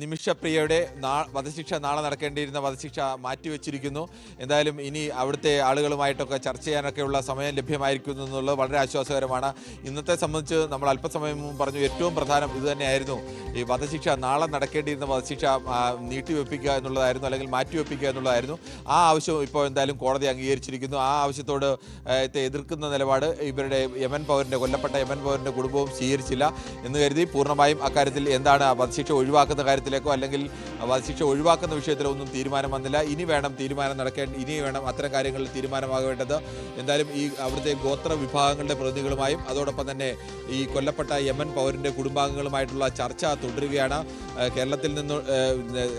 നിമിഷപ്രിയയുടെ നാ വധശിക്ഷ നാളെ നടക്കേണ്ടിയിരുന്ന വധശിക്ഷ മാറ്റിവെച്ചിരിക്കുന്നു. എന്തായാലും ഇനി അവിടുത്തെ ആളുകളുമായിട്ടൊക്കെ ചർച്ച ചെയ്യാനൊക്കെയുള്ള സമയം ലഭ്യമായിരിക്കുന്നു എന്നുള്ളത് വളരെ ആശ്വാസകരമാണ്. ഇന്നത്തെ സംബന്ധിച്ച് നമ്മൾ അല്പസമയം മുമ്പ് പറഞ്ഞു ഏറ്റവും പ്രധാനം ഇതുതന്നെയായിരുന്നു ഈ വധശിക്ഷ നാളെ നടക്കേണ്ടിയിരുന്ന വധശിക്ഷ നീട്ടിവെപ്പിക്കുക എന്നുള്ളതായിരുന്നു അല്ലെങ്കിൽ മാറ്റിവെപ്പിക്കുക എന്നുള്ളതായിരുന്നു. ആ ആവശ്യം ഇപ്പോൾ എന്തായാലും കോടതി അംഗീകരിച്ചിരിക്കുന്നു. ആ ആവശ്യത്തോട് എതിർക്കുന്ന നിലപാട് ഇവരുടെ യമൻ പൗരന്റെ കൊല്ലപ്പെട്ട യമൻ പൗരന്റെ കുടുംബവും സ്വീകരിച്ചില്ല എന്ന് കരുതി പൂർണമായും അക്കാര്യത്തിൽ എന്താണ് വധശിക്ഷ ഒഴിവാക്കുന്ന കാര്യത്തിലേക്കോ അല്ലെങ്കിൽ വധശിക്ഷ ഒഴിവാക്കുന്ന വിഷയത്തിൽ ഒന്നും തീരുമാനം വന്നില്ല. ഇനി വേണം തീരുമാനം നടക്കേണ്ട ഇനി വേണം അത്തരം കാര്യങ്ങളിൽ തീരുമാനമാകേണ്ടത്. എന്തായാലും ഈ അവിടുത്തെ ഗോത്ര വിഭാഗങ്ങളുടെ പ്രതിനിധികളുമായും അതോടൊപ്പം തന്നെ ഈ കൊല്ലപ്പെട്ട യമൻ പൗരന്റെ കുടുംബാംഗങ്ങളുമായിട്ടുള്ള ചർച്ച തുടരുകയാണ്. കേരളത്തിൽ നിന്ന്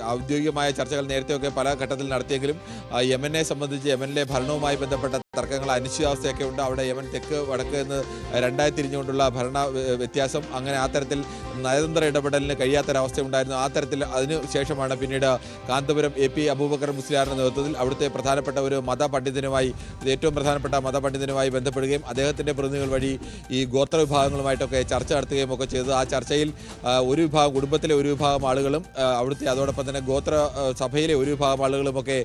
ഔദ്യോഗികമായ ചർച്ചകൾ നേരത്തെയൊക്കെ പല ഘട്ടത്തിൽ നടത്തിയെങ്കിലും യമനെ സംബന്ധിച്ച് യമനിലെ ഭരണവുമായി ബന്ധപ്പെട്ട തർക്കങ്ങൾ അനിശ്ചിതാവസ്ഥയൊക്കെ ഉണ്ട്. അവിടെ യമൻ തെക്ക് വടക്ക് എന്ന് രണ്ടായി തിരിഞ്ഞുകൊണ്ടുള്ള ഭരണ വ്യ- വ്യത്യാസം അങ്ങനെ ആ തരത്തിൽ നയതന്ത്ര ഇടപെടലിന് കഴിയാത്തൊരവസ്ഥ ഉണ്ടായിരുന്നു ആ തരത്തിൽ അതിനു ശേഷമാണ് പിന്നീട് കാന്തപുരം എ പി അബൂബക്കർ മുസ്ലിയാറിന്റെ നേതൃത്വത്തിൽ അവിടുത്തെ പ്രധാനപ്പെട്ട ഒരു മതപണ്ഡിതനുമായി ഏറ്റവും പ്രധാനപ്പെട്ട മതപണ്ഡിതനുമായി ബന്ധപ്പെടുകയും അദ്ദേഹത്തിന്റെ പ്രതിനിധികൾ വഴി ഈ ഗോത്ര വിഭാഗങ്ങളുമായിട്ടൊക്കെ ചർച്ച നടത്തുകയും ഒക്കെ ചെയ്തു. ആ ചർച്ചയിൽ ഒരു വിഭാഗം കുടുംബത്തിലെ ഒരു വിഭാഗം ആളുകളും അവിടുത്തെ അതോടൊപ്പം തന്നെ ഗോത്ര സഭയിലെ ഒരു വിഭാഗം ആളുകളുമൊക്കെ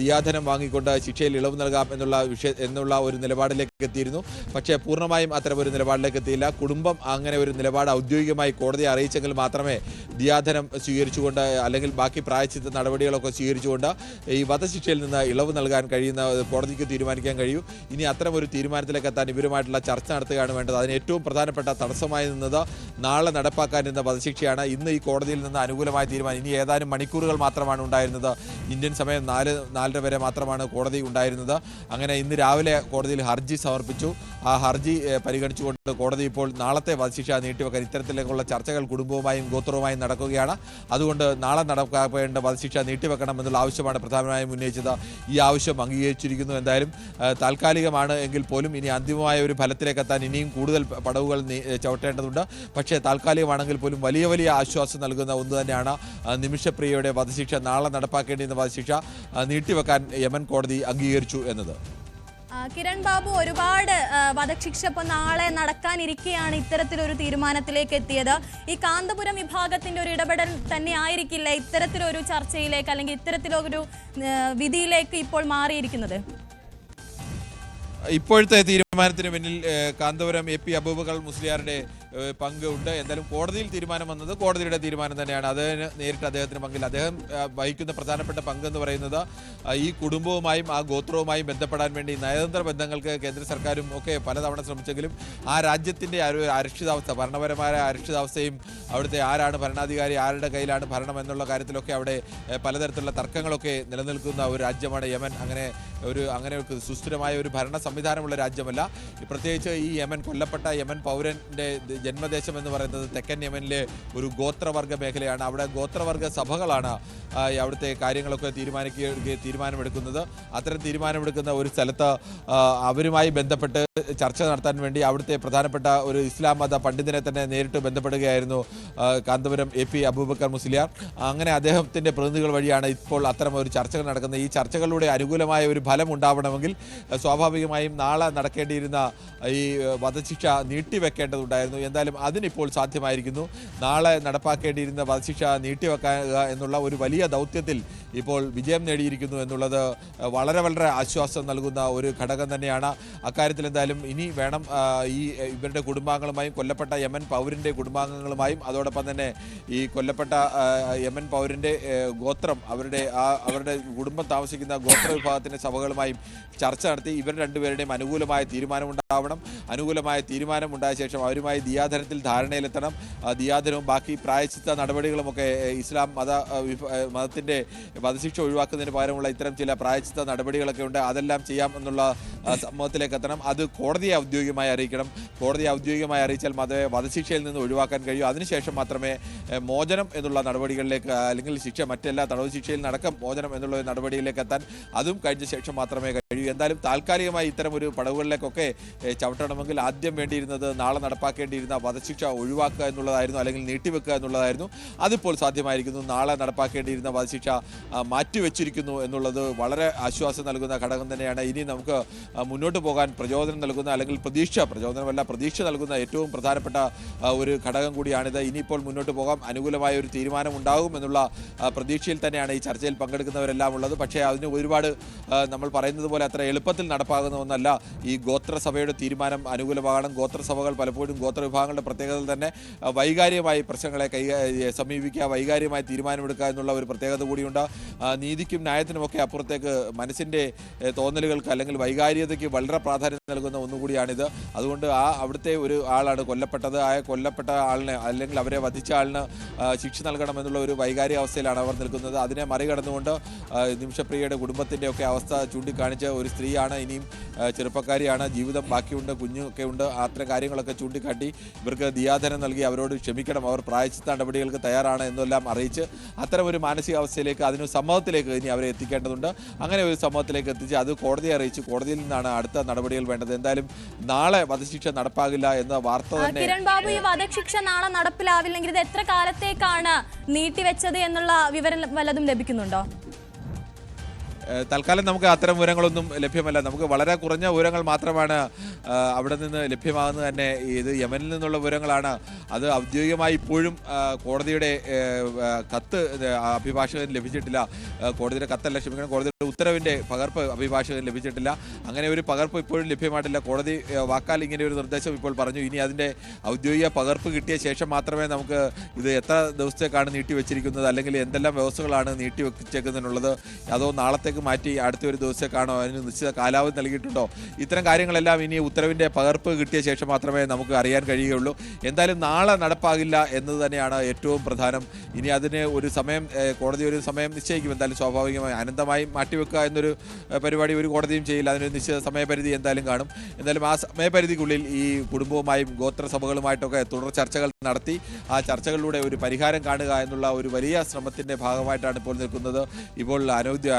ദിയാധനം വാങ്ങിക്കൊണ്ട് ശിക്ഷയിൽ ഇളവ് നൽകാം എന്നുള്ള വിഷയ എന്നുള്ള ഒരു നിലപാടിലേക്ക് എത്തിയിരുന്നു. പക്ഷേ പൂർണമായും അത്തരം ഒരു നിലപാടിലേക്ക് എത്തിയില്ല. കുടുംബം അങ്ങനെ ഒരു നിലപാട് ഔദ്യോഗികമായി കോടതിയെ അറിയിച്ചെങ്കിൽ മാത്രമേ ദിയാധനം സ്വീകരിച്ചുകൊണ്ട് അല്ലെങ്കിൽ ബാക്കി പ്രായച്ചിത്ത നടപടികളൊക്കെ സ്വീകരിച്ചുകൊണ്ട് ഈ വധശിക്ഷയിൽ നിന്ന് ഇളവ് നൽകാൻ കഴിയുന്ന കോടതിക്ക് തീരുമാനിക്കാൻ കഴിയൂ. ഇനി അത്തരം ഒരു തീരുമാനത്തിലേക്ക് എത്താൻ ഇവരുമായിട്ടുള്ള ചർച്ച നടത്തുകയാണ് വേണ്ടത്. അതിന് ഏറ്റവും പ്രധാനപ്പെട്ട തടസ്സമായി നിന്നത് നാളെ നടപ്പാക്കാൻ നടപ്പാക്കാനിരുന്ന വധശിക്ഷയാണ്. ഇന്ന് ഈ കോടതിയിൽ നിന്ന് അനുകൂലമായ തീരുമാനം. ഇനി ഏതാനും മണിക്കൂറുകൾ മാത്രമാണ് ഉണ്ടായിരുന്നത്. ഇന്ത്യൻ സമയം നാല് നാലര വരെ മാത്രമാണ് കോടതി ഉണ്ടായിരുന്നത്. അങ്ങനെ ഇന്ന് രാവിലെ കോടതിയിൽ ഹർജി സമർപ്പിച്ചു. ആ ഹർജി പരിഗണിച്ചുകൊണ്ട് കോടതി ഇപ്പോൾ നാളത്തെ വധശിക്ഷ നീട്ടിവെക്കാൻ ഇത്തരത്തിലേക്കുള്ള ചർച്ചകൾ കുടുംബവുമായും ഗോത്രവുമായും നടക്കുകയാണ്. അതുകൊണ്ട് നാളെ നടപ്പാക്കേണ്ട വധശിക്ഷ നീട്ടിവെക്കണമെന്നുള്ള ആവശ്യമാണ് പ്രധാനമായും ഉന്നയിച്ചത്. ഈ ആവശ്യം അംഗീകരിച്ചിരിക്കുന്നു. എന്തായാലും താൽക്കാലികമാണ് എങ്കിൽ പോലും ഇനി അന്തിമമായ ഒരു ഫലത്തിലേക്ക് എത്താൻ ഇനിയും കൂടുതൽ പടവുകൾ ചവിട്ടേണ്ടതുണ്ട്. പക്ഷേ താൽക്കാലികമാണെങ്കിൽ പോലും വലിയ വലിയ ആശ്വാസം നൽകുന്ന ഒന്ന് തന്നെയാണ് നിമിഷപ്രിയയുടെ വധശിക്ഷ. നാളെ നടപ്പാക്കേണ്ടിയിരുന്ന വധശിക്ഷ നീട്ടിവെക്കാൻ യമൻ കോടതി അംഗീകരിച്ചു എന്നത്. കിരൺ ബാബു ഒരുപാട് വധശിക്ഷ ഇപ്പൊ നാളെ നടക്കാനിരിക്കെയാണ് ഇത്തരത്തിലൊരു തീരുമാനത്തിലേക്ക് എത്തിയത് ഈ കാന്തപുരം വിഭാഗത്തിന്റെ ഒരു ഇടപെടൽ തന്നെ ആയിരിക്കില്ല ഇത്തരത്തിലൊരു ചർച്ചയിലേക്ക് അല്ലെങ്കിൽ ഇത്തരത്തിലൊരു വിധിയിലേക്ക് ഇപ്പോൾ മാറിയിരിക്കുന്നത്? ഇപ്പോഴത്തെ തീരുമാനത്തിന് പിന്നിൽ കാന്തപുരം എ പി അബൂബക്കർ മുസ്ലിയാരുടെ പങ്ക് ഉണ്ട് എന്തായാലും കോടതിയിൽ തീരുമാനം വന്നത് കോടതിയുടെ തീരുമാനം തന്നെയാണ്. അതിന് നേരിട്ട് അദ്ദേഹത്തിന് പങ്കിൽ അദ്ദേഹം വഹിക്കുന്ന പ്രധാനപ്പെട്ട പങ്ക് എന്ന് പറയുന്നത് ഈ കുടുംബവുമായും ആ ഗോത്രവുമായും ബന്ധപ്പെടാൻ വേണ്ടി നയതന്ത്ര ബന്ധങ്ങൾക്ക് കേന്ദ്ര സർക്കാരും ഒക്കെ പലതവണ ശ്രമിച്ചെങ്കിലും ആ രാജ്യത്തിന്റെ ഒരു അരക്ഷിതാവസ്ഥ ഭരണപരമായ അരക്ഷിതാവസ്ഥയും അവിടുത്തെ ആരാണ് ഭരണാധികാരി ആരുടെ കയ്യിലാണ് ഭരണം എന്നുള്ള കാര്യത്തിലൊക്കെ അവിടെ പലതരത്തിലുള്ള തർക്കങ്ങളൊക്കെ നിലനിൽക്കുന്ന ഒരു രാജ്യമാണ് യമൻ. അങ്ങനെ ഒരു അങ്ങനെ ഒരു സുസ്ഥിരമായ ഒരു ഭരണ സംവിധാനമുള്ള രാജ്യമല്ല പ്രത്യേകിച്ച് ഈ യമൻ കൊല്ലപ്പെട്ട യമൻ പൗരന്റെ ദ- ജന്മദേശം എന്ന് പറയുന്നത് തെക്കൻ യമനിലെ ഒരു ഗോത്രവർഗ മേഖലയാണ്. അവിടെ ഗോത്രവർഗ സഭകളാണ് അവിടുത്തെ കാര്യങ്ങളൊക്കെ തീരുമാനിക്കുക തീരുമാനമെടുക്കുന്നത്. അത്തരം തീരുമാനമെടുക്കുന്ന ഒരു സ്ഥലത്ത് അവരുമായി ബന്ധപ്പെട്ട് ചർച്ച നടത്താൻ വേണ്ടി അവിടുത്തെ പ്രധാനപ്പെട്ട ഒരു ഇസ്ലാം മത പണ്ഡിതനെ തന്നെ നേരിട്ട് ബന്ധപ്പെടുകയായിരുന്നു കാന്തപുരം എ പി അബൂബക്കർ മുസ്ലിയാർ. അങ്ങനെ അദ്ദേഹത്തിന്റെ പ്രതിനിധികൾ വഴിയാണ് ഇപ്പോൾ അത്തരം ഒരു ചർച്ചകൾ നടക്കുന്നത്. ഈ ചർച്ചകളിലൂടെ അനുകൂലമായ ഒരു ഫലം ഉണ്ടാവണമെങ്കിൽ സ്വാഭാവികമായും നാളെ നടക്കേണ്ടിയിരുന്ന ഈ വധശിക്ഷ നീട്ടിവെക്കേണ്ടതുണ്ടായിരുന്നു എന്തായാലും അതിനിപ്പോൾ സാധ്യമായിരിക്കുന്നു. നാളെ നടപ്പാക്കേണ്ടിയിരുന്ന വധശിക്ഷ നീട്ടിവെക്കുക എന്നുള്ള ഒരു വലിയ ദൗത്യത്തിൽ ഇപ്പോൾ വിജയം നേടിയിരിക്കുന്നു എന്നുള്ളത് വളരെ വളരെ ആശ്വാസം നൽകുന്ന ഒരു ഘടകം തന്നെയാണ്. അക്കാര്യത്തിൽ എന്തായാലും ഇനി വേണം ഈ ഇവരുടെ കുടുംബാംഗങ്ങളുമായും കൊല്ലപ്പെട്ട യമൻ പൗരന്റെ കുടുംബാംഗങ്ങളുമായും അതോടൊപ്പം തന്നെ ഈ കൊല്ലപ്പെട്ട യമൻ പൗരന്റെ ഗോത്രം അവരുടെ ആ അവരുടെ കുടുംബം താമസിക്കുന്ന ഗോത്ര വിഭാഗത്തിന്റെ സഭകളുമായും ചർച്ച നടത്തി ഇവർ രണ്ടുപേരുടെയും അനുകൂലമായ തീരുമാനമുണ്ടാവണം. അനുകൂലമായ തീരുമാനം ഉണ്ടായ ശേഷം അവരുമായി ദിയാധനത്തിൽ ധാരണയിലെത്തണം. ദിയാധനവും ബാക്കി പ്രായച്ചിത്ത നടപടികളുമൊക്കെ ഇസ്ലാം മത മതത്തിന്റെ വധശിക്ഷ ഒഴിവാക്കുന്നതിന് പകരമുള്ള ഇത്തരം ചില പ്രായച്ചിത്ത നടപടികളൊക്കെ ഉണ്ട്. അതെല്ലാം ചെയ്യാം എന്നുള്ള സമൂഹത്തിലേക്ക് എത്തണം. അത് കോടതിയെ ഔദ്യോഗികമായി അറിയിക്കണം. കോടതിയെ ഔദ്യോഗികമായി അറിയിച്ചാൽ മാത്രമേ വധശിക്ഷയിൽ നിന്ന് ഒഴിവാക്കാൻ കഴിയൂ. അതിനുശേഷം മാത്രമേ മോചനം എന്നുള്ള നടപടികളിലേക്ക് അല്ലെങ്കിൽ ശിക്ഷ മറ്റെല്ലാ തടവ് ശിക്ഷയിൽ നടക്കം മോചനം എന്നുള്ള നടപടിയിലേക്ക് എത്താൻ അതും കഴിഞ്ഞ ശേഷം മാത്രമേ കഴിയൂ. എന്തായാലും താൽക്കാലികമായി ഇത്തരം ഒരു പടവുകളിലേക്കൊക്കെ ചവിട്ടണമെങ്കിൽ ആദ്യം വേണ്ടിയിരുന്നത് നാളെ നടപ്പാക്കേണ്ടിയിരുന്ന. നടപ്പാക്കേണ്ടിയിരുന്ന വധശിക്ഷ ഒഴിവാക്കുക എന്നുള്ളതായിരുന്നു അല്ലെങ്കിൽ നീട്ടിവെക്കുക എന്നുള്ളതായിരുന്നു. അതിപ്പോൾ സാധ്യമായിരിക്കുന്നു. നാളെ നടപ്പാക്കേണ്ടിയിരുന്ന വധശിക്ഷ മാറ്റിവെച്ചിരിക്കുന്നു എന്നുള്ളത് വളരെ ആശ്വാസം നൽകുന്ന ഘടകം തന്നെയാണ്. ഇനി നമുക്ക് മുന്നോട്ട് പോകാൻ പ്രചോദനം നൽകുന്ന അല്ലെങ്കിൽ പ്രതീക്ഷ പ്രചോദനമല്ല പ്രതീക്ഷ നൽകുന്ന ഏറ്റവും പ്രധാനപ്പെട്ട ഒരു ഘടകം കൂടിയാണിത്. ഇനിയിപ്പോൾ മുന്നോട്ട് പോകാം. അനുകൂലമായ ഒരു തീരുമാനം ഉണ്ടാകും എന്നുള്ള പ്രതീക്ഷയിൽ തന്നെയാണ് ഈ ചർച്ചയിൽ പങ്കെടുക്കുന്നവരെല്ലാം ഉള്ളത്. പക്ഷേ അതിന് ഒരുപാട് നമ്മൾ പറയുന്നത് പോലെ അത്ര എളുപ്പത്തിൽ നടപ്പാകുന്ന ഒന്നല്ല. ഈ ഗോത്രസഭയുടെ തീരുമാനം അനുകൂലമാകണം. ഗോത്രസഭകൾ പലപ്പോഴും ഗോത്രവിഭാഗങ്ങളുടെ പ്രത്യേകത തന്നെ വൈകാരികമായി പ്രശ്നങ്ങളെ കൈ സമീപിക്കുക വൈകാരികമായി തീരുമാനമെടുക്കുക എന്നുള്ള ഒരു പ്രത്യേകത കൂടിയുണ്ട്. നീതിക്കും ന്യായത്തിനുമൊക്കെ അപ്പുറത്തേക്ക് മനസ്സിന്റെ തോന്നലുകൾക്ക് അല്ലെങ്കിൽ വൈകാരികതയ്ക്ക് വളരെ പ്രാധാന്യം നൽകുന്ന ഒന്നുകൂടിയാണിത്. അതുകൊണ്ട് ആ അവിടുത്തെ ഒരു ആളാണ് കൊല്ലപ്പെട്ടത്. ആ കൊല്ലപ്പെട്ട ആളിന് അല്ലെങ്കിൽ അവരെ വധിച്ച ആളിന് ശിക്ഷ നൽകണമെന്നുള്ള ഒരു വൈകാരിക അവസ്ഥയിലാണ് അവർ നിൽക്കുന്നത്. അതിനെ മറികടന്നുകൊണ്ട് നിമിഷപ്രിയയുടെ കുടുംബത്തിന്റെ ഒക്കെ അവസ്ഥ ചൂണ്ടിക്കാണിച്ച് ഒരു സ്ത്രീയാണ് ഇനിയും ചെറുപ്പക്കാരിയാണ്. ജീവിതം ബാക്കിയുണ്ട് കുഞ്ഞൊക്കെ ഉണ്ട്. അത്തരം കാര്യങ്ങളൊക്കെ ചൂണ്ടിക്കാട്ടി ഇവർക്ക് ദിയാധനം നൽകി അവരോട് ക്ഷമിക്കണം. അവർ പ്രായച്ചിത്ത നടപടികൾക്ക് തയ്യാറാണ് എന്നെല്ലാം അറിയിച്ച് അത്തരം ഒരു മാനസികാവസ്ഥയിലേക്ക് അതിന് സമ്മതത്തിലേക്ക് ഇനി അവരെ എത്തിക്കേണ്ടതുണ്ട്. അങ്ങനെ ഒരു സമ്മതത്തിലേക്ക് എത്തിച്ച് അത് കോടതിയെ അറിയിച്ച് കോടതിയിൽ നിന്നാണ് അടുത്ത നടപടികൾ വേണ്ടത്. എന്തായാലും നാളെ വധശിക്ഷ നടപ്പാകില്ല എന്ന വാർത്ത തന്നെ കിരൺ ബാബു ഈ വധശിക്ഷ നാളെ നടപ്പിലാവില്ലെങ്കിൽ ഇത് എത്ര കാലത്തേക്കാണ് നീട്ടിവെച്ചത് എന്നുള്ള വിവരം വല്ലതും ലഭിക്കുന്നുണ്ടോ? തൽക്കാലം നമുക്ക് അത്തരം വിവരങ്ങളൊന്നും ലഭ്യമല്ല. നമുക്ക് വളരെ കുറഞ്ഞ വിവരങ്ങൾ മാത്രമാണ് അവിടെ നിന്ന് ലഭ്യമാകുന്നത് തന്നെ. ഇത് യമനിൽ നിന്നുള്ള വിവരങ്ങളാണ്. അത് ഔദ്യോഗികമായി ഇപ്പോഴും കോടതിയുടെ കത്ത് അഭിഭാഷകൻ ലഭിച്ചിട്ടില്ല. കോടതിയുടെ കത്തല്ല ക്ഷമിക്കണം. കോടതിയുടെ ഉത്തരവിന്റെ പകർപ്പ് അഭിഭാഷകന് ലഭിച്ചിട്ടില്ല. അങ്ങനെ ഒരു പകർപ്പ് ഇപ്പോഴും ലഭ്യമായിട്ടില്ല. കോടതി വാക്കാൽ ഇങ്ങനെ ഒരു നിർദ്ദേശം ഇപ്പോൾ പറഞ്ഞു. ഇനി അതിന്റെ ഔദ്യോഗിക പകർപ്പ് കിട്ടിയ ശേഷം മാത്രമേ നമുക്ക് ഇത് എത്ര ദിവസത്തേക്കാണ് നീട്ടിവെച്ചിരിക്കുന്നത്? അല്ലെങ്കിൽ എന്തെല്ലാം വ്യവസ്ഥകളാണ് നീട്ടിവെച്ചേക്കുന്നതിനുള്ളത്? അതോ നാളത്തേക്ക് മാറ്റി അടുത്ത ഒരു ദിവസത്തേക്കാണോ അതിന് നിശ്ചിത കാലാവധി നൽകിയിട്ടുണ്ടോ? ഇത്തരം കാര്യങ്ങളെല്ലാം ഇനി ഉത്തരവിന്റെ പകർപ്പ് കിട്ടിയ ശേഷം മാത്രമേ നമുക്ക് അറിയാൻ കഴിയുകയുള്ളൂ. എന്തായാലും നാളെ നടപ്പാകില്ല എന്നത് തന്നെയാണ് ഏറ്റവും പ്രധാനം. ഇനി അതിന് ഒരു സമയം കോടതി ഒരു സമയം നിശ്ചയിക്കും. എന്തായാലും സ്വാഭാവികമായി അനന്തമായി മാറ്റിവെക്കുക എന്നൊരു പരിപാടി ഒരു കോടതിയും ചെയ്യില്ല. അതിനൊരു നിശ്ചിത സമയപരിധി എന്തായാലും കാണും. എന്തായാലും ആ സമയപരിധിക്കുള്ളിൽ ഈ കുടുംബവുമായും ഗോത്രസഭകളുമായിട്ടൊക്കെ തുടർ ചർച്ചകൾ നടത്തി ആ ചർച്ചകളിലൂടെ ഒരു പരിഹാരം കാണുക എന്നുള്ള ഒരു വലിയ ശ്രമത്തിന്റെ ഭാഗമായിട്ടാണ് ഇപ്പോൾ നിൽക്കുന്നത്. ഇപ്പോൾ അനൗദ്യ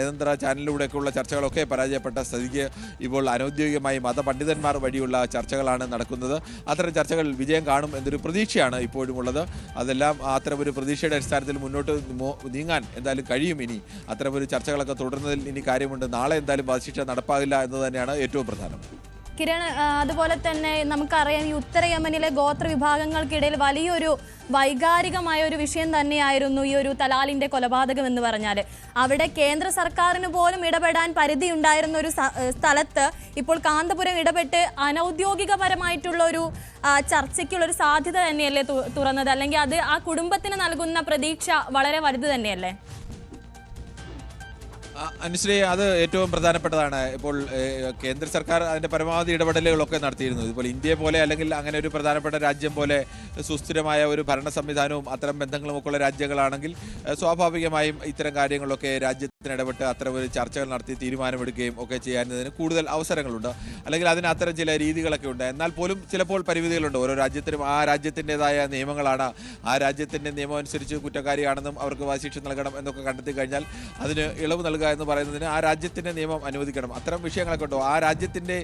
നയതന്ത്ര ചാനലിലൂടെയൊക്കെയുള്ള ചർച്ചകളൊക്കെ പരാജയപ്പെട്ട സ്ഥിതിക്ക് ഇപ്പോൾ അനൌദ്യോഗികമായി മതപണ്ഡിതന്മാർ വഴിയുള്ള ചർച്ചകളാണ് നടക്കുന്നത്. അത്തരം ചർച്ചകൾ വിജയം കാണും എന്നൊരു പ്രതീക്ഷയാണ് ഇപ്പോഴും ഉള്ളത് അതെല്ലാം അത്തരം ഒരു പ്രതീക്ഷയുടെ അടിസ്ഥാനത്തിൽ മുന്നോട്ട് നീങ്ങാൻ എന്തായാലും കഴിയും ഇനി. അത്തരം ഒരു ചർച്ചകളൊക്കെ തുടരുന്നതിൽ ഇനി കാര്യമുണ്ട്. നാളെ എന്തായാലും വധശിക്ഷ നടപ്പാകില്ല എന്ന് തന്നെയാണ് ഏറ്റവും പ്രധാനം. കിരൺ അതുപോലെ തന്നെ നമുക്കറിയാം ഈ ഉത്തര യമനിലെ ഗോത്ര വിഭാഗങ്ങൾക്കിടയിൽ വലിയൊരു വൈകാരികമായ ഒരു വിഷയം തന്നെയായിരുന്നു ഈ ഒരു തലാലിന്റെ കൊലപാതകം എന്ന് പറഞ്ഞാൽ. അവിടെ കേന്ദ്ര സർക്കാരിന് പോലും ഇടപെടാൻ പരിധി ഉണ്ടായിരുന്ന ഒരു സ്ഥലത്ത് ഇപ്പോൾ കാന്തപുരം ഇടപെട്ട് അനൗദ്യോഗികപരമായിട്ടുള്ള ഒരു ചർച്ചയ്ക്കുള്ള ഒരു സാധ്യത തന്നെയല്ലേ തുറന്നത്? അല്ലെങ്കിൽ അത് ആ കുടുംബത്തിന് നൽകുന്ന പ്രതീക്ഷ വളരെ വലുത് തന്നെയല്ലേ? അനുശ്രീ അത് ഏറ്റവും പ്രധാനപ്പെട്ടതാണ്. ഇപ്പോൾ കേന്ദ്ര സർക്കാർ അതിന്റെ പരമാവധി ഇടപെടലുകളൊക്കെ നടത്തിയിരുന്നു. ഇപ്പോൾ ഇന്ത്യയെ പോലെ അല്ലെങ്കിൽ അങ്ങനെ ഒരു പ്രധാനപ്പെട്ട രാജ്യം പോലെ സുസ്ഥിരമായ ഒരു ഭരണ സംവിധാനവും അത്തരം ബന്ധങ്ങളും ഒക്കെ ഉള്ള രാജ്യങ്ങളാണെങ്കിൽ സ്വാഭാവികമായും ഇത്തരം കാര്യങ്ങളൊക്കെ രാജ്യത്തിന് ഇടപെട്ട് അത്തരം ഒരു ചർച്ചകൾ നടത്തി തീരുമാനമെടുക്കുകയും ഒക്കെ ചെയ്യാനതിന് കൂടുതൽ അവസരങ്ങളുണ്ട്. അല്ലെങ്കിൽ അതിന് അത്തരം ചില രീതികളൊക്കെ ഉണ്ട്. എന്നാൽ പോലും ചിലപ്പോൾ പരിമിതികളുണ്ട്. ഓരോ രാജ്യത്തിനും ആ രാജ്യത്തിന്റെതായ നിയമങ്ങളാണ്. ആ രാജ്യത്തിന്റെ നിയമം അനുസരിച്ച് കുറ്റക്കാരിയാണെന്നും അവർക്ക് ശിക്ഷ നൽകണം എന്നൊക്കെ കണ്ടെത്തി കഴിഞ്ഞാൽ അതിന് ഇളവ് നൽകുക എന്ന് പറയുന്നതിന് ആ രാജ്യത്തിന്റെ നിയമം അനുവദിക്കണം. അത്തരം വിഷയങ്ങളൊക്കെ ഉണ്ടോ? ആ രാജ്യത്തിന്റെ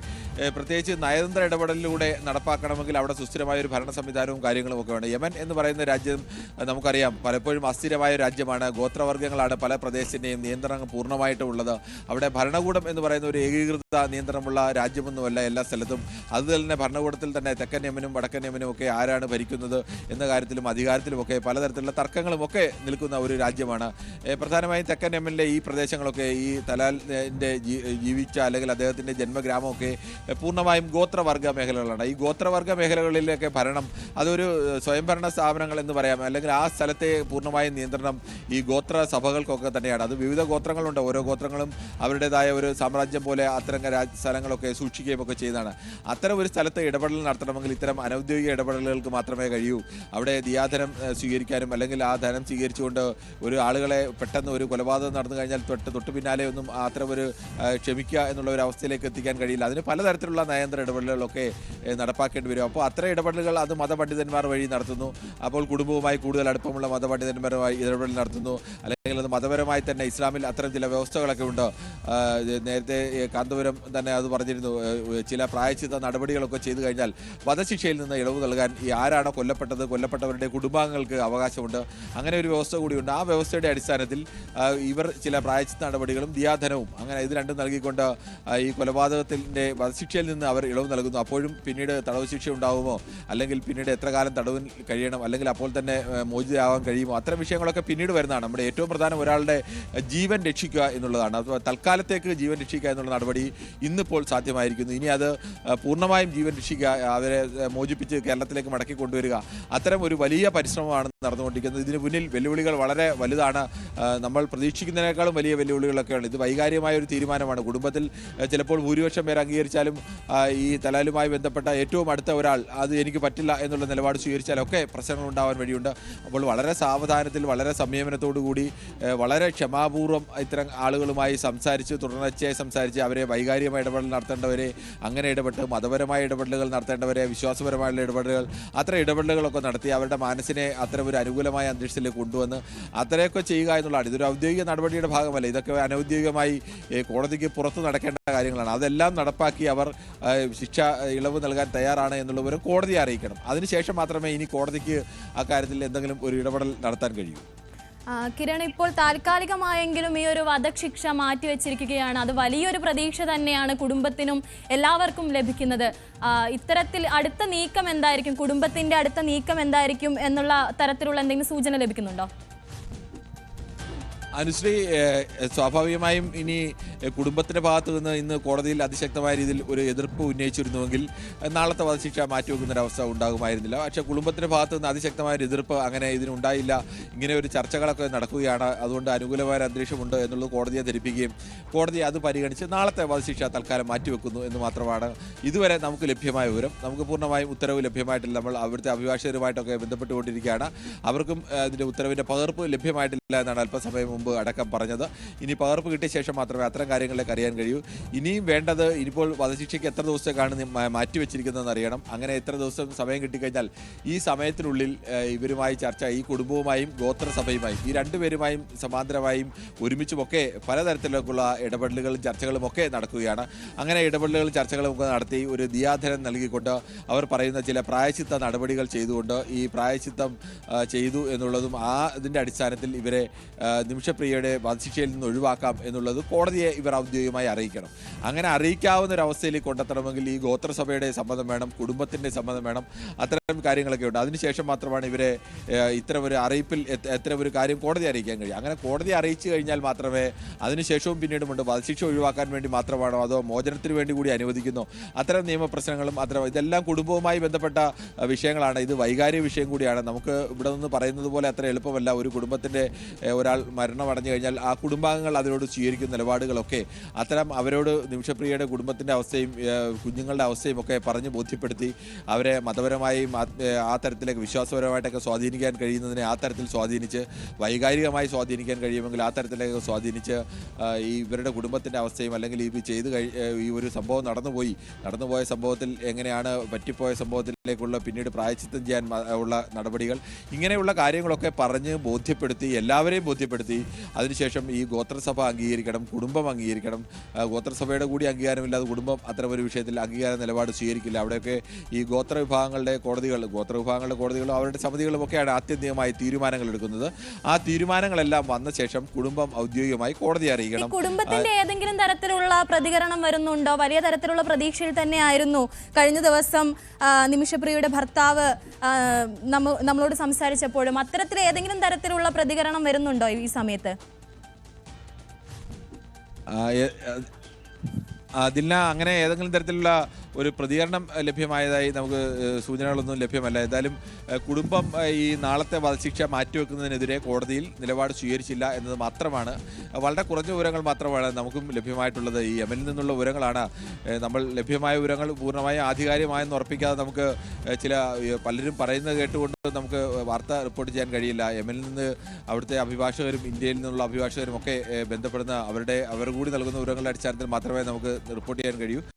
പ്രത്യേകിച്ച് നയതന്ത്ര ഇടപെടലിലൂടെ നടപ്പാക്കണമെങ്കിൽ അവിടെ സുസ്ഥിരമായ ഒരു ഭരണ സംവിധാനവും കാര്യങ്ങളും ഒക്കെ വേണം. യമൻ എന്ന് പറയുന്ന രാജ്യം നമുക്കറിയാം പലപ്പോഴും അസ്ഥിരമായ രാജ്യമാണ്. ഗോത്രവർഗങ്ങളാണ് പല പ്രദേശത്തിന്റെയും നിയന്ത്രണം പൂർണമായിട്ടും ഉള്ളത്. അവിടെ ഭരണകൂടം എന്ന് പറയുന്ന ഒരു ഏകീകൃത നിയന്ത്രണമുള്ള രാജ്യമൊന്നുമല്ല എല്ലാ സ്ഥലത്തും. അതുതന്നെ ഭരണകൂടത്തിൽ തന്നെ തെക്കൻ യമനും വടക്കൻ യമനും ഒക്കെ ആരാണ് ഭരിക്കുന്നത് എന്ന കാര്യത്തിലും അധികാരത്തിലുമൊക്കെ പലതരത്തിലുള്ള തർക്കങ്ങളും ഒക്കെ നിൽക്കുന്ന ഒരു രാജ്യമാണ്. പ്രധാനമായും തെക്കൻ യമനിലെ ഈ പ്രദേശങ്ങളൊക്കെ ഈ തലാലിന്റെ ജീവിച്ച അല്ലെങ്കിൽ അദ്ദേഹത്തിന്റെ ജന്മഗ്രാമമൊക്കെ പൂർണമായും ഗോത്രവർഗ മേഖലകളാണ്. ഈ ഗോത്രവർഗ മേഖലകളിലൊക്കെ ഭരണം അതൊരു സ്വയംഭരണ സ്ഥാപനങ്ങൾ എന്ന് പറയാം. അല്ലെങ്കിൽ ആ സ്ഥലത്തെ പൂർണമായും നിയന്ത്രണം ഈ ഗോത്ര സഭകൾക്കൊക്കെ തന്നെയാണ്. അത് വിവിധ ഗോത്രങ്ങളുണ്ട്. ഓരോ ഗോത്രങ്ങളും അവരുടേതായ ഒരു സാമ്രാജ്യം പോലെ അത്തരം സ്ഥലങ്ങളൊക്കെ സൂക്ഷിക്കുകയും ഒക്കെ ചെയ്താണ് അത്തരം ഒരു സ്ഥലത്ത് ഇടപെടൽ നടത്തണമെങ്കിൽ ഇത്തരം അനൗദ്യോഗിക ഇടപെടലുകൾക്ക് മാത്രമേ കഴിയൂ. അവിടെ ദിയാധനം സ്വീകരിക്കാനും അല്ലെങ്കിൽ ആ ധനം സ്വീകരിച്ചുകൊണ്ട് ഒരു ആളുകളെ പെട്ടെന്ന് ഒരു കൊലപാതകം നടന്നു കഴിഞ്ഞാൽ തൊട്ട് തൊട്ട് പിന്നാലെ ഒന്നും അത്തരം ഒരു ക്ഷമിക്കുക എന്നുള്ള ഒരു അവസ്ഥയിലേക്ക് എത്തിക്കാൻ കഴിയില്ല. അതിന് പലതരത്തിലുള്ള നയന്ത്ര ഇടപെടലുകളൊക്കെ നടപ്പാക്കേണ്ടി വരും. അപ്പോൾ അത്ര ഇടപെടലുകൾ അത് മതപണ്ഡിതന്മാർ വഴി നടത്തുന്നു. അപ്പോൾ കുടുംബവുമായി കൂടുതൽ അടുപ്പമുള്ള മതപണ്ഡിതന്മാരുമായി ഇടപെടൽ നടത്തുന്നു. അല്ലെങ്കിൽ അത് മതപരമായി തന്നെ ഇസ്ലാമിൽ അത്തരം ചില വ്യവസ്ഥകളൊക്കെ ഉണ്ട്? നേരത്തെ കാന്തപുരം തന്നെ അത് പറഞ്ഞിരുന്നു. ചില പ്രായച്ചിത്ത നടപടികളൊക്കെ ചെയ്തു കഴിഞ്ഞാൽ വധശിക്ഷയിൽ നിന്ന് ഇളവ് നൽകാൻ ഈ ആരാണോ കൊല്ലപ്പെട്ടത് കൊല്ലപ്പെട്ടവരുടെ കുടുംബാംഗങ്ങൾക്ക് അവകാശമുണ്ട്. അങ്ങനെ ഒരു വ്യവസ്ഥ കൂടിയുണ്ട്. ആ വ്യവസ്ഥയുടെ അടിസ്ഥാനത്തിൽ ഇവർ ചില പ്രായച്ചിത്ത നടപടികളും ദിയാധനവും അങ്ങനെ ഇത് രണ്ടും നൽകിക്കൊണ്ട് ഈ കൊലപാതകത്തിന്റെ വധശിക്ഷയിൽ നിന്ന് അവർ ഇളവ് നൽകുന്നു. അപ്പോഴും പിന്നീട് തടവ് ശിക്ഷ ഉണ്ടാവുമോ? അല്ലെങ്കിൽ പിന്നീട് എത്ര കാലം തടവിൽ കഴിയണം? അല്ലെങ്കിൽ അപ്പോൾ തന്നെ മോചിതയാവാൻ കഴിയുമോ? അത്തരം വിഷയങ്ങളൊക്കെ പിന്നീട് വരുന്നതാണ്. നമ്മുടെ ഏറ്റവും പ്രധാനം ഒരാളുടെ ഏ, രക്ഷിക്കുക എന്നുള്ളതാണ്. തൽക്കാലത്തേക്ക് ജീവൻ രക്ഷിക്കുക എന്നുള്ള നടപടി ഇന്നിപ്പോൾ സാധ്യമായിരിക്കുന്നു. ഇനി അത് പൂർണമായും ജീവൻ രക്ഷിക്കുക അവരെ മോചിപ്പിച്ച് കേരളത്തിലേക്ക് മടക്കി കൊണ്ടുവരിക അത്തരം ഒരു വലിയ പരിശ്രമമാണ് നടന്നുകൊണ്ടിരിക്കുന്നത്. ഇതിന് മുന്നിൽ വെല്ലുവിളികൾ വളരെ വലുതാണ്. നമ്മൾ പ്രതീക്ഷിക്കുന്നതിനേക്കാളും വലിയ വെല്ലുവിളികളൊക്കെയാണ്. ഇത് വൈകാരികമായ ഒരു തീരുമാനമാണ്. കുടുംബത്തിൽ ചിലപ്പോൾ ഭൂരിപക്ഷം പേർ അംഗീകരിച്ചാലും ഈ തലാലുമായി ബന്ധപ്പെട്ട ഏറ്റവും അടുത്ത ഒരാൾ അത് എനിക്ക് പറ്റില്ല എന്നുള്ള നിലപാട് സ്വീകരിച്ചാലൊക്കെ പ്രശ്നങ്ങൾ ഉണ്ടാവാൻ വഴിയുണ്ട്. അപ്പോൾ വളരെ സാവധാനത്തിൽ വളരെ സംയമനത്തോടു കൂടി വളരെ ക്ഷമാപൂർവം ഇത്തരം ആളുകളുമായി സംസാരിച്ച് തുടർച്ചയായി സംസാരിച്ച് അവരെ വൈകാരികമായ ഇടപെടൽ നടത്തേണ്ടവരെ അങ്ങനെ ഇടപെട്ട് മതപരമായ ഇടപെടലുകൾ നടത്തേണ്ടവരെ വിശ്വാസപരമായുള്ള ഇടപെടലുകൾ അത്തരം ഇടപെടലുകളൊക്കെ നടത്തി അവരുടെ മനസ്സിനെ അത്ര ഒരു അനുകൂലമായ അന്തരീക്ഷത്തിലേക്ക് കൊണ്ടുവന്ന് അത്രയൊക്കെ ചെയ്യുക എന്നുള്ളതാണ് ഇതൊരു ഔദ്യോഗിക നടപടിയുടെ ഭാഗമല്ല. ഇതൊക്കെ അനൗദ്യോഗികമായി കോടതിക്ക് പുറത്ത് നടക്കേണ്ട കാര്യങ്ങളാണ്. അതെല്ലാം നടപ്പാക്കി അവർ ശിക്ഷ ഇളവ് നൽകാൻ തയ്യാറാണ് എന്നുള്ള കോടതിയെ അറിയിക്കണം. അതിനുശേഷം മാത്രമേ ഇനി കോടതിക്ക് അക്കാര്യത്തിൽ എന്തെങ്കിലും ഒരു ഇടപെടൽ നടത്താൻ കഴിയൂ. കിരൺ ഇപ്പോൾ താൽക്കാലികമായെങ്കിലും ഈ ഒരു വധശിക്ഷ മാറ്റിവെച്ചിരിക്കുകയാണ്. അത് വലിയൊരു പ്രതീക്ഷ തന്നെയാണ് കുടുംബത്തിനും എല്ലാവർക്കും ലഭിക്കുന്നത്. ഇത്തരത്തിൽ അടുത്ത നീക്കം എന്തായിരിക്കും? കുടുംബത്തിന്റെ അടുത്ത നീക്കം എന്തായിരിക്കും എന്നുള്ള തരത്തിലുള്ള എന്തെങ്കിലും സൂചന ലഭിക്കുന്നുണ്ടോ? അനുശ്രീ സ്വാഭാവികമായും ഇനി കുടുംബത്തിന്റെ ഭാഗത്തു നിന്ന് ഇന്ന് കോടതിയിൽ അതിശക്തമായ രീതിയിൽ ഒരു എതിർപ്പ് ഉന്നയിച്ചിരുന്നുവെങ്കിൽ നാളത്തെ വധശിക്ഷ മാറ്റിവെക്കുന്ന ഒരു അവസ്ഥ ഉണ്ടാകുമായിരുന്നില്ല. പക്ഷെ കുടുംബത്തിന്റെ ഭാഗത്തു നിന്ന് അതിശക്തമായ ഒരു എതിർപ്പ് അങ്ങനെ ഇതിനുണ്ടായില്ല ഇങ്ങനെ ഒരു ചർച്ചകളൊക്കെ നടക്കുകയാണ്. അതുകൊണ്ട് അനുകൂലമായ അന്തരീക്ഷമുണ്ട് എന്നുള്ളത് കോടതിയെ ധരിപ്പിക്കുകയും കോടതി അത് പരിഗണിച്ച് നാളത്തെ വധശിക്ഷ തൽക്കാലം മാറ്റിവെക്കുന്നു എന്ന് മാത്രമാണ് ഇതുവരെ നമുക്ക് ലഭ്യമായ വിവരം. നമുക്ക് പൂർണമായും ഉത്തരവ് ലഭ്യമായിട്ടില്ല. നമ്മൾ അവിടുത്തെ അഭിഭാഷകരുമായിട്ടൊക്കെ ബന്ധപ്പെട്ടുകൊണ്ടിരിക്കുകയാണ്. അവർക്കും ഇതിന്റെ ഉത്തരവിന്റെ പകർപ്പ് ലഭ്യമായിട്ടില്ല എന്നാണ് അല്പസമയം മുമ്പ് അടക്കം പറഞ്ഞത്. ഇനി പകർപ്പ് കിട്ടിയ ശേഷം മാത്രമേ അത്തരം കാര്യങ്ങളിലേക്ക് അറിയാൻ കഴിയൂ. ഇനിയും വേണ്ടത് ഇനിയിപ്പോൾ വധശിക്ഷയ്ക്ക് എത്ര ദിവസത്തേക്കാണ് മാറ്റിവെച്ചിരിക്കുന്നതെന്ന് അറിയണം. അങ്ങനെ എത്ര ദിവസം സമയം കിട്ടിക്കഴിഞ്ഞാൽ ഈ സമയത്തിനുള്ളിൽ ഇവരുമായി ചർച്ച ഈ കുടുംബവുമായും ഗോത്രസഭയുമായും ഈ രണ്ടുപേരുമായും സമാന്തരമായും ഒരുമിച്ചുമൊക്കെ പലതരത്തിലേക്കുള്ള ഇടപെടലുകളും ചർച്ചകളും ഒക്കെ നടക്കുകയാണ്. അങ്ങനെ ഇടപെടലുകളും ചർച്ചകളും ഒക്കെ നടത്തി ഒരു ദിയാധനം നൽകിക്കൊണ്ട് അവർ പറയുന്ന ചില പ്രായശിത്ത നടപടികൾ ചെയ്തുകൊണ്ട് ഈ പ്രായശിത്തം ചെയ്തു എന്നുള്ളതും ആ ഇതിന്റെ അടിസ്ഥാനത്തിൽ ഇവരെ ആ, നിമിഷപ്രിയയുടെ വധശിക്ഷയിൽ നിന്ന് ഒഴിവാക്കാം എന്നുള്ളത് കോടതിയെ ഇവർ ഔദ്യോഗികമായി അറിയിക്കണം. അങ്ങനെ അറിയിക്കാവുന്ന ഒരു അവസ്ഥയിലേക്ക് കൊണ്ടെത്തണമെങ്കിൽ ഈ ഗോത്രസഭയുടെ സമ്മതം വേണം കുടുംബത്തിന്റെ സമ്മതം വേണം അത്തരം കാര്യങ്ങളൊക്കെ ഉണ്ട്. അതിനുശേഷം മാത്രമാണ് ഇവരെ ഇത്തരം ഒരു അറിയിപ്പിൽ ഇത്തരം ഒരു കാര്യം കോടതി അറിയിക്കാൻ കഴിയും അങ്ങനെ കോടതി അറിയിച്ചു കഴിഞ്ഞാൽ മാത്രമേ അതിനുശേഷവും പിന്നീടുമുണ്ട്. വധശിക്ഷ ഒഴിവാക്കാൻ വേണ്ടി മാത്രമാണോ അതോ മോചനത്തിന് വേണ്ടി കൂടി അനുവദിക്കുന്നോ? അത്തരം നിയമപ്രശ്നങ്ങളും അത്തരം ഇതെല്ലാം കുടുംബവുമായി ബന്ധപ്പെട്ട വിഷയങ്ങളാണ്. ഇത് വൈകാരിക വിഷയം കൂടിയാണ്. നമുക്ക് ഇവിടെ നിന്ന് പറയുന്നത് പോലെ അത്ര എളുപ്പമല്ല. ഒരു കുടുംബത്തിന്റെ ഏ, ഒരാൾ അടഞ്ഞു കഴിഞ്ഞാൽ ആ കുടുംബാംഗങ്ങൾ അതിനോട് സ്വീകരിക്കുന്ന നിലപാടുകളൊക്കെ അത്തരം അവരോട് നിമിഷപ്രിയയുടെ കുടുംബത്തിന്റെ അവസ്ഥയും കുഞ്ഞുങ്ങളുടെ അവസ്ഥയും ഒക്കെ പറഞ്ഞ് ബോധ്യപ്പെടുത്തി അവരെ മതപരമായും ആ- തരത്തിലേക്ക് വിശ്വാസപരമായിട്ടൊക്കെ സ്വാധീനിക്കാൻ കഴിയുന്നതിനെ ആ തരത്തിൽ സ്വാധീനിച്ച് വൈകാരികമായി സ്വാധീനിക്കാൻ കഴിയുമെങ്കിൽ ആ തരത്തിലേക്ക് സ്വാധീനിച്ച് ഈ ഇവരുടെ കുടുംബത്തിന്റെ അവസ്ഥയും അല്ലെങ്കിൽ ഈ ചെയ്ത് കഴി ഈ ഒരു സംഭവം നടന്നുപോയി. നടന്നുപോയ സംഭവത്തിൽ എങ്ങനെയാണ് പറ്റിപ്പോയ സംഭവത്തിലേക്കുള്ള പിന്നീട് പ്രായച്ചിത്തം ചെയ്യാൻ ഉള്ള നടപടികൾ ഇങ്ങനെയുള്ള കാര്യങ്ങളൊക്കെ പറഞ്ഞ് ബോധ്യപ്പെടുത്തി എല്ലാവരെയും ബോധ്യപ്പെടുത്തി അതിനുശേഷം ഈ ഗോത്രസഭ അംഗീകരിക്കണം കുടുംബം അംഗീകരിക്കണം. ഗോത്രസഭയുടെ കൂടി അംഗീകാരമില്ലാതെ കുടുംബം അത്തരം ഒരു വിഷയത്തിൽ അംഗീകാര നിലപാട് സ്വീകരിക്കില്ല. അവിടെയൊക്കെ ഈ ഗോത്ര വിഭാഗങ്ങളുടെ കോടതികൾ ഗോത്ര വിഭാഗങ്ങളുടെ കോടതികളും അവരുടെ സമിതികളും ഒക്കെയാണ് ആത്യന്തികമായി തീരുമാനങ്ങൾ എടുക്കുന്നത്. ആ തീരുമാനങ്ങളെല്ലാം വന്ന ശേഷം കുടുംബം ഔദ്യോഗികമായി കോടതിയെ ഈ അറിയിക്കണം കുടുംബത്തിന്റെ ഏതെങ്കിലും തരത്തിലുള്ള പ്രതികരണം വരുന്നുണ്ടോ? വലിയ തരത്തിലുള്ള പ്രതീക്ഷയിൽ തന്നെയായിരുന്നു കഴിഞ്ഞ ദിവസം ആ, നിമിഷപ്രിയയുടെ ഭർത്താവ് നമ്മളോട് സംസാരിച്ചപ്പോഴും അത്തരത്തിൽ ഏതെങ്കിലും തരത്തിലുള്ള പ്രതികരണം വരുന്നുണ്ടോ ഈ സമയത്ത്? അതില്ല അങ്ങനെ ഏതെങ്കിലും തരത്തിലുള്ള ഒരു പ്രതികരണം ലഭ്യമായതായി നമുക്ക് സൂചനകളൊന്നും ലഭ്യമല്ല. എന്തായാലും കുടുംബം ഈ നാളത്തെ വധശിക്ഷ മാറ്റിവെക്കുന്നതിനെതിരെ കോടതിയിൽ നിലപാട് സ്വീകരിച്ചില്ല എന്നത് മാത്രമാണ്. വളരെ കുറഞ്ഞ വിവരങ്ങൾ മാത്രമാണ് നമുക്കും ലഭ്യമായിട്ടുള്ളത്. ഈ യമനിൽ നിന്നുള്ള വിവരങ്ങളാണ് നമ്മൾ ലഭ്യമായ വിവരങ്ങൾ പൂർണമായും ആധികാരികമായെന്ന് ഉറപ്പിക്കാതെ നമുക്ക് ചില പലരും പറയുന്നത് കേട്ടുകൊണ്ട് നമുക്ക് വാർത്ത റിപ്പോർട്ട് ചെയ്യാൻ കഴിയില്ല. യമനിൽ നിന്ന് അവിടുത്തെ അഭിഭാഷകരും ഇന്ത്യയിൽ നിന്നുള്ള അഭിഭാഷകരും ഒക്കെ ബന്ധപ്പെടുന്ന അവരുടെ അവർ കൂടി നൽകുന്ന വിവരങ്ങളുടെ അടിസ്ഥാനത്തിൽ മാത്രമേ നമുക്ക് റിപ്പോർട്ട് ചെയ്യാൻ കഴിയൂ.